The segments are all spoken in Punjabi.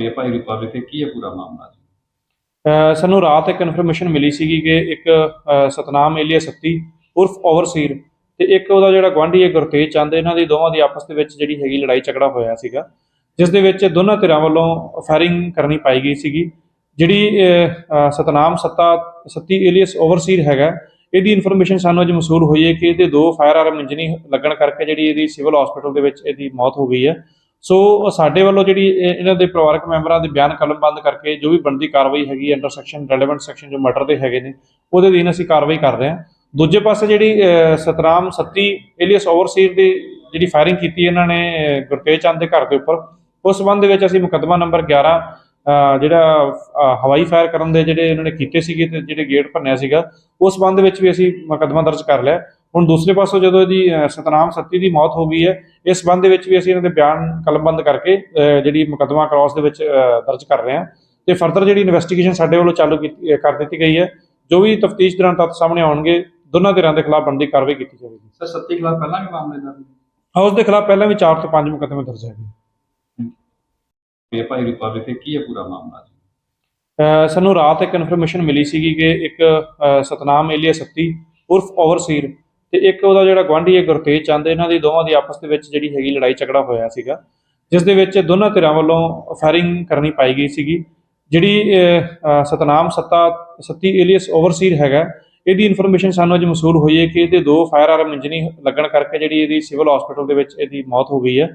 ਤੇ ਭਾਈ ਰੂਪਾ ਵਿਖੇ ਕੀ ਹੈ ਪੂਰਾ ਮਾਮਲਾ ਜੀ? ਸਾਨੂੰ ਰਾਤ ਇੱਕ ਇਨਫੋਰਮੇਸ਼ਨ ਮਿਲੀ ਸੀਗੀ ਕਿ ਇੱਕ ਸਤਨਾਮ ਏਲੀਆ ਸੱਤੀ ਉਰਫ ਓਵਰਸੀਰ ਤੇ ਇੱਕ ਉਹਦਾ ਜਿਹੜਾ ਗਵਾਂਢੀ ਹੈ ਗੁਰਤੇਜ ਚੰਦ, ਇਹਨਾਂ ਦੀ ਦੋਵਾਂ ਦੀ ਆਪਸ ਦੇ ਵਿੱਚ ਜਿਹੜੀ ਹੈਗੀ ਲੜਾਈ ਝਗੜਾ ਹੋਇਆ ਸੀਗਾ, ਜਿਸ ਦੇ ਵਿੱਚ ਦੋਨਾਂ ਧਿਰਾਂ ਵੱਲੋਂ ਫਾਇਰਿੰਗ ਕਰਨੀ ਪਾਈ ਗਈ ਸੀਗੀ, ਜਿਹੜੀ ਸਤਨਾਮ ਸੱਤਾ, ਸੱਤੀ ਏਲੀਅਸ ਓਵਰਸੀਰ ਹੈਗਾ, ਇਹਦੀ ਇਨਫੋਰਮੇਸ਼ਨ ਸਾਨੂੰ ਅੱਜ ਮਸੂਲ ਹੋਈ ਹੈ ਕਿ ਇਹਦੇ ਦੋ ਫਾਇਰ ਆਰਮ ਇੰਜਨੀ ਲੱਗਣ ਕਰਕੇ ਜਿਹੜੀ ਇਹਦੀ ਸਿਵਲ ਹਸਪੀਟਲ ਦੇ ਵਿੱਚ ਇਹਦੀ ਮੌਤ ਹੋ ਗਈ ਹੈ। ਸੋ ਸਾਡੇ ਵੱਲੋਂ ਜਿਹੜੀ ਇਹ- ਇਹਨਾਂ ਦੇ ਪਰਿਵਾਰਕ ਮੈਂਬਰਾਂ ਦੇ ਬਿਆਨ ਕਲਮਬੰਦ ਕਰਕੇ ਜੋ ਵੀ ਬਣਦੀ ਕਾਰਵਾਈ ਹੈਗੀ ਅੰਡਰ ਸੈਕਸ਼ਨ ਰੈਲੇਵੈਂਟ ਸੈਕਸ਼ਨ ਜੋ ਮਰਡਰ ਦੇ ਹੈਗੇ ਨੇ ਉਹਦੇ ਅਧੀਨ ਅਸੀਂ ਕਾਰਵਾਈ ਕਰ ਰਹੇ ਹਾਂ। ਦੂਜੇ ਪਾਸੇ ਜਿਹੜੀ ਸਤਰਾਮ ਸੱਤੀ ਏਲੀਅਸ ਓਵਰਸੀਰ ਦੀ ਜਿਹੜੀ ਫਾਇਰਿੰਗ ਕੀਤੀ ਇਹਨਾਂ ਨੇ ਅਹ, ਗੁਰਤੇਜ ਚੰਦ ਦੇ ਘਰ ਦੇ ਉੱਪਰ ਉਸ ਸੰਬੰਧ ਵਿੱਚ ਅਸੀਂ ਮੁਕੱਦਮਾ ਨੰਬਰ 11 ਜਿਹੜਾ ਹਵਾਈ ਫਾਇਰ ਕਰਨ ਦੇ ਜਿਹੜੇ ਇਹਨਾਂ ਨੇ ਕੀਤੇ ਸੀਗੇ ਤੇ ਜਿਹੜੇ ਗੇਟ ਭੰਨਿਆ ਸੀਗਾ ਉਸ ਸੰਬੰਧ ਵਿੱਚ ਵੀ ਅਸੀਂ ਮੁਕੱਦਮਾ ਦਰਜ ਕਰ ਲਿਆ। ਹੁਣ ਦੂਸਰੇ ਪਾਸੋਂ ਜਦੋਂ ਇਹਦੀ ਸਤਨਾਮ ਸੱਤੀ ਦੀ ਮੌਤ ਹੋ ਗਈ ਹੈ ਇਸ ਸੰਬੰਧ ਦੇ ਵਿੱਚ ਵੀ ਅਸੀਂ ਇਹਨਾਂ ਦੇ ਬਿਆਨ ਕਲਮਬੰਦ ਕਰਕੇ ਜਿਹੜੀ ਮੁਕੱਦਮਾ ਕ੍ਰਾਸ ਦੇ ਵਿੱਚ ਦਰਜ ਕਰ ਰਹੇ ਹਾਂ। ਤੇ ਫਰਦਰ ਜਿਹੜੀ ਇਨਵੈਸਟੀਗੇਸ਼ਨ ਸਾਡੇ ਵੱਲੋਂ ਚਾਲੂ ਕੀਤੀ ਕਰ ਦਿੱਤੀ ਗਈ ਹੈ ਜੋ ਵੀ ਤਫਤੀਸ਼ ਦੌਰਾਨ ਤੱਥ ਸਾਹਮਣੇ ਆਉਣਗੇ ਦੋਨਾਂ ਧਿਰਾਂ ਦੇ ਖਿਲਾਫ ਬਣਦੀ ਕਾਰਵਾਈ ਕੀਤੀ ਜਾਵੇਗੀ। ਸਰ ਸੱਤੀ ਖਿਲਾਫ ਪਹਿਲਾਂ ਵੀ ਮਾਮਲੇ ਦਰਜ ਹਾਊਸ ਦੇ ਖਿਲਾਫ ਪਹਿਲਾਂ ਵੀ 4 ਤੋਂ 5 ਮੁਕੱਦਮੇ ਦਰਜ ਹੈਗੇ। ਤੇ ਭਾਈ ਰੂਪਾ ਵਿਖੇ ਕੀ ਹੈ ਪੂਰਾ ਮਾਮਲਾ ਜੀ? ਸਾਨੂੰ ਰਾਤ ਇੱਕ ਇਨਫੋਰਮੇਸ਼ਨ ਮਿਲੀ ਸੀਗੀ ਕਿ ਇੱਕ ਸਤਨਾਮ ਏਲੀਆ ਸੱਤੀ ਉਰਫ ਓਵਰਸੀਰ ਤੇ ਇੱਕ ਉਹਦਾ ਜਿਹੜਾ ਗਵਾਂਢੀ ਹੈ ਗੁਰਤੇਜ ਚੰਦ, ਇਹਨਾਂ ਦੀ ਦੋਵਾਂ ਦੀ ਆਪਸ ਦੇ ਵਿੱਚ ਜਿਹੜੀ ਹੈਗੀ ਲੜਾਈ ਝਗੜਾ ਹੋਇਆ ਸੀਗਾ, ਜਿਸ ਦੇ ਵਿੱਚ ਦੋਨਾਂ ਧਿਰਾਂ ਵੱਲੋਂ ਫਾਇਰਿੰਗ ਕਰਨੀ ਪਾਈ ਗਈ ਸੀਗੀ, ਜਿਹੜੀ ਸਤਨਾਮ ਸੱਤਾ, ਸੱਤੀ ਏਲੀਅਸ ਓਵਰਸੀਰ ਹੈਗਾ, ਇਹਦੀ ਇਨਫੋਰਮੇਸ਼ਨ ਸਾਨੂੰ ਅੱਜ ਮਸੂਲ ਹੋਈ ਹੈ ਕਿ ਇਹਦੇ ਦੋ ਫਾਇਰ ਆਰਮ ਇੰਜਨੀ ਲੱਗਣ ਕਰਕੇ ਜਿਹੜੀ ਇਹਦੀ ਸਿਵਲ ਹਸਪੀਟਲ ਦੇ ਵਿੱਚ ਇਹਦੀ ਮੌਤ ਹੋ ਗਈ ਹੈ।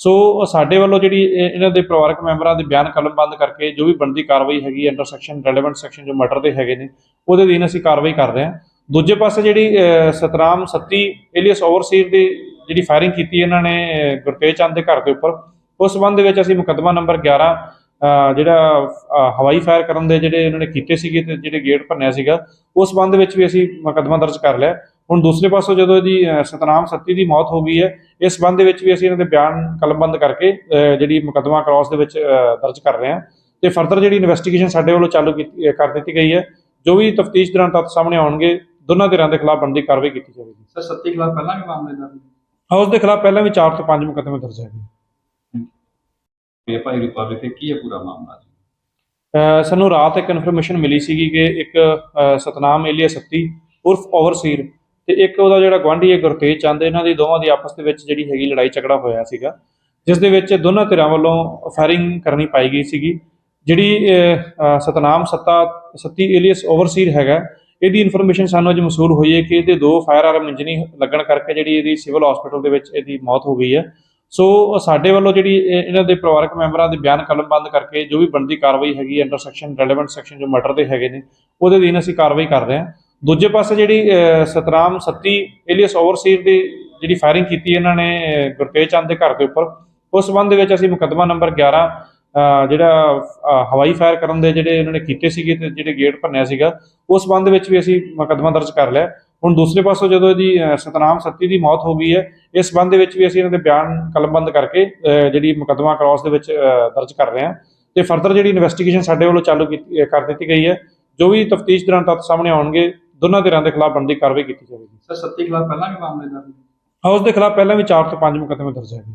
ਸੋ ਸਾਡੇ ਵੱਲੋਂ ਜਿਹੜੀ ਇਹਨਾਂ ਦੇ ਪਰਿਵਾਰਕ ਮੈਂਬਰਾਂ ਦੇ ਬਿਆਨ ਕਲਮਬੰਦ ਕਰਕੇ ਜੋ ਵੀ ਬਣਦੀ ਕਾਰਵਾਈ ਹੈਗੀ ਅੰਡਰ ਸੈਕਸ਼ਨ ਰੈਲੇਵੈਂਟ ਸੈਕਸ਼ਨ ਜੋ ਮਰਡਰ ਦੇ ਹੈਗੇ ਨੇ, ਉਹਦੇ ਅਧੀਨ ਅਸੀਂ ਕਾਰਵਾਈ ਕਰ ਰਹੇ ਹਾਂ। ਦੂਜੇ ਪਾਸੇ ਜਿਹੜੀ ਅਹ, ਸਤਨਾਮ ਸੱਤੀ ਏਲੀਅਸ ਓਵਰਸੀਰ ਦੀ ਜਿਹੜੀ ਫਾਇਰਿੰਗ ਕੀਤੀ ਇਹਨਾਂ ਨੇ ਅਹ, ਗੁਰਤੇਜ ਚੰਦ ਦੇ ਘਰ ਦੇ ਉੱਪਰ ਉਸ ਸੰਬੰਧ ਦੇ ਵਿੱਚ ਅਸੀਂ ਮੁਕੱਦਮਾ ਨੰਬਰ 11 ਜਿਹੜਾ ਹਵਾਈ ਫਾਇਰ ਕਰਨ ਦੇ ਜਿਹੜੇ ਇਹਨਾਂ ਨੇ ਕੀਤੇ ਸੀਗੇ ਤੇ ਜਿਹੜੇ ਗੇਟ ਭੰਨਿਆ ਸੀਗਾ ਉਸ ਸੰਬੰਧ ਵਿੱਚ ਵੀ ਅਸੀਂ ਮੁਕੱਦਮਾ ਦਰਜ ਕਰ ਲਿਆ। ਹੁਣ ਦੂਸਰੇ ਪਾਸੋਂ ਜਦੋਂ ਇਹਦੀ ਸਤਨਾਮ ਸੱਤੀ ਦੀ ਮੌਤ ਹੋ ਗਈ ਹੈ ਇਸ ਸੰਬੰਧ ਦੇ ਵਿੱਚ ਵੀ ਅਸੀਂ ਇਹਨਾਂ ਦੇ ਬਿਆਨ ਕਲਮਬੰਦ ਕਰਕੇ ਜਿਹੜੀ ਮੁਕੱਦਮਾ ਕ੍ਰਾਸ ਦੇ ਵਿੱਚ ਦਰਜ ਕਰ ਰਹੇ ਹਾਂ। ਤੇ ਫਰਦਰ ਜਿਹੜੀ ਇਨਵੈਸਟੀਗੇਸ਼ਨ ਸਾਡੇ ਵੱਲੋਂ ਚਾਲੂ ਕੀਤੀ ਕਰ ਦਿੱਤੀ ਗਈ ਹੈ ਜੋ ਵੀ ਤਫਤੀਸ਼ ਦੌਰਾਨ ਤੱਥ ਸਾਹਮਣੇ ਆਉਣਗੇ ਦੋਨਾਂ ਧਿਰਾਂ ਦੇ ਖਿਲਾਫ ਬਣਦੀ ਕਾਰਵਾਈ ਕੀਤੀ ਜਾਵੇਗੀ। ਸਰ ਸੱਤੀ ਖਿਲਾਫ ਪਹਿਲਾਂ ਵੀ ਮਾਮਲੇ ਦਰਜ ਹਾਊਸ ਦੇ ਖਿਲਾਫ ਪਹਿਲਾਂ ਵੀ 4 ਤੋਂ 5 ਮੁਕੱਦਮੇ ਦਰਜ ਹੈਗੇ। ਤੇ ਭਾਈ ਰੂਪਾ ਵਿਖੇ ਕੀ ਹੈ ਪੂਰਾ ਮਾਮਲਾ ਜੀ? ਸਾਨੂੰ ਰਾਤ ਇੱਕ ਇਨਫੋਰਮੇਸ਼ਨ ਮਿਲੀ ਸੀਗੀ ਕਿ ਇੱਕ ਸਤਨਾਮ ਏਲੀਆ ਸੱਤੀ ਉਰਫ ਓਵਰਸੀਰ ਤੇ ਇੱਕ ਉਹਦਾ ਜਿਹੜਾ ਗਵਾਂਢੀ ਹੈ ਗੁਰਤੇਜ ਚੰਦ ਇਹਨਾਂ ਦੀ ਦੋਵਾਂ ਦੀ ਆਪਸ ਦੇ ਵਿੱਚ ਜਿਹੜੀ ਹੈਗੀ ਲੜਾਈ ਝਗੜਾ ਹੋਇਆ ਸੀਗਾ ਜਿਸ ਦੇ ਵਿੱਚ ਦੋਨਾਂ ਧਿਰਾਂ ਵੱਲੋਂ ਫਾਇਰਿੰਗ ਕਰਨੀ ਪਾਈ ਗਈ ਸੀਗੀ। ਜਿਹੜੀ ਸਤਨਾਮ ਸੱਤਾ ਸੱਤੀ ਏਲੀਅਸ ਓਵਰਸੀਰ ਹੈਗਾ ਇਹਦੀ ਇਨਫੋਰਮੇਸ਼ਨ ਸਾਨੂੰ ਅੱਜ ਮਸੂਲ ਹੋਈ ਹੈ ਕਿ ਇਹਦੇ ਦੋ ਫਾਇਰ ਆਰਮ ਇੰਜਨੀ ਲੱਗਣ ਕਰਕੇ ਜਿਹੜੀ ਇਹਦੀ ਸਿਵਲ ਹਸਪੀਟਲ ਦੇ ਵਿੱਚ ਇਹਦੀ ਮੌਤ ਹੋ ਗਈ ਹੈ। ਸੋ ਸਾਡੇ ਵੱਲੋਂ ਜਿਹੜੀ ਇਹਨਾਂ ਦੇ ਪਰਿਵਾਰਕ ਮੈਂਬਰਾਂ ਦੇ ਬਿਆਨ ਕਲਮਬੰਦ ਕਰਕੇ ਜੋ ਵੀ ਬਣਦੀ ਕਾਰਵਾਈ ਹੈਗੀ ਅੰਡਰ ਸੈਕਸ਼ਨ ਰੈਲੇਵੈਂਟ ਸੈਕਸ਼ਨ ਜੋ ਮਰਡਰ ਦੇ ਹੈਗੇ ਨੇ ਉਹਦੇ ਅਧੀਨ ਅਸੀਂ ਕਾਰਵਾਈ ਕਰ ਰਹੇ ਹਾਂ। ਦੂਜੇ ਪਾਸੇ ਜਿਹੜੀ ਸਤਰਾਮ ਸੱਤੀ ਏਲੀਅਸ ਓਵਰਸੀਰ ਦੀ ਜਿਹੜੀ ਫਾਇਰਿੰਗ ਕੀਤੀ ਇਹਨਾਂ ਨੇ ਅਹ, ਗੁਰਤੇਜ ਚੰਦ ਦੇ ਘਰ ਦੇ ਉੱਪਰ ਉਸ ਸੰਬੰਧ ਦੇ ਵਿੱਚ ਅਸੀਂ ਮੁਕੱਦਮਾ ਨੰਬਰ 11 ਜਿਹੜਾ ਹਵਾਈ ਫਾਇਰ ਕਰਨ ਦੇ ਜਿਹੜੇ ਇਹਨਾਂ ਨੇ ਕੀਤੇ ਸੀਗੇ ਤੇ ਜਿਹੜੇ ਗੇਟ ਭੰਨਿਆ ਸੀਗਾ ਉਸ ਸੰਬੰਧ ਵਿੱਚ ਵੀ ਅਸੀਂ ਮੁਕੱਦਮਾ ਦਰਜ ਕਰ ਲਿਆ। ਹੁਣ ਦੂਸਰੇ ਪਾਸੋਂ ਜਦੋਂ ਇਹਦੀ ਸਤਨਾਮ ਸੱਤੀ ਦੀ ਮੌਤ ਹੋ ਗਈ ਹੈ ਇਸ ਸੰਬੰਧ ਦੇ ਵਿੱਚ ਵੀ ਅਸੀਂ ਇਹਨਾਂ ਦੇ ਬਿਆਨ ਕਲਮਬੰਦ ਕਰਕੇ ਜਿਹੜੀ ਮੁਕੱਦਮਾ ਕ੍ਰਾਸ ਦੇ ਵਿੱਚ ਦਰਜ ਕਰ ਰਹੇ ਹਾਂ। ਤੇ ਫਰਦਰ ਜਿਹੜੀ ਇਨਵੈਸਟੀਗੇਸ਼ਨ ਸਾਡੇ ਵੱਲੋਂ ਚਾਲੂ ਕੀਤੀ ਕਰ ਦਿੱਤੀ ਗਈ ਹੈ ਜੋ ਵੀ ਤਫਤੀਸ਼ ਦੌਰਾਨ ਤੱਥ ਸਾਹਮਣੇ ਆਉਣਗੇ ਦੋਨਾਂ ਧਿਰਾਂ ਦੇ ਖਿਲਾਫ ਬਣਦੀ ਕਾਰਵਾਈ ਕੀਤੀ ਜਾਵੇਗੀ। ਸਰ ਸੱਤੀ ਖਿਲਾਫ ਪਹਿਲਾਂ ਵੀ ਮਾਮਲੇ ਦਰਜ ਹਾਊਸ ਦੇ ਖਿਲਾਫ ਪਹਿਲਾਂ ਵੀ 4 ਤੋਂ 5 ਮੁਕੱਦਮੇ ਦਰਜ ਹੈਗੇ।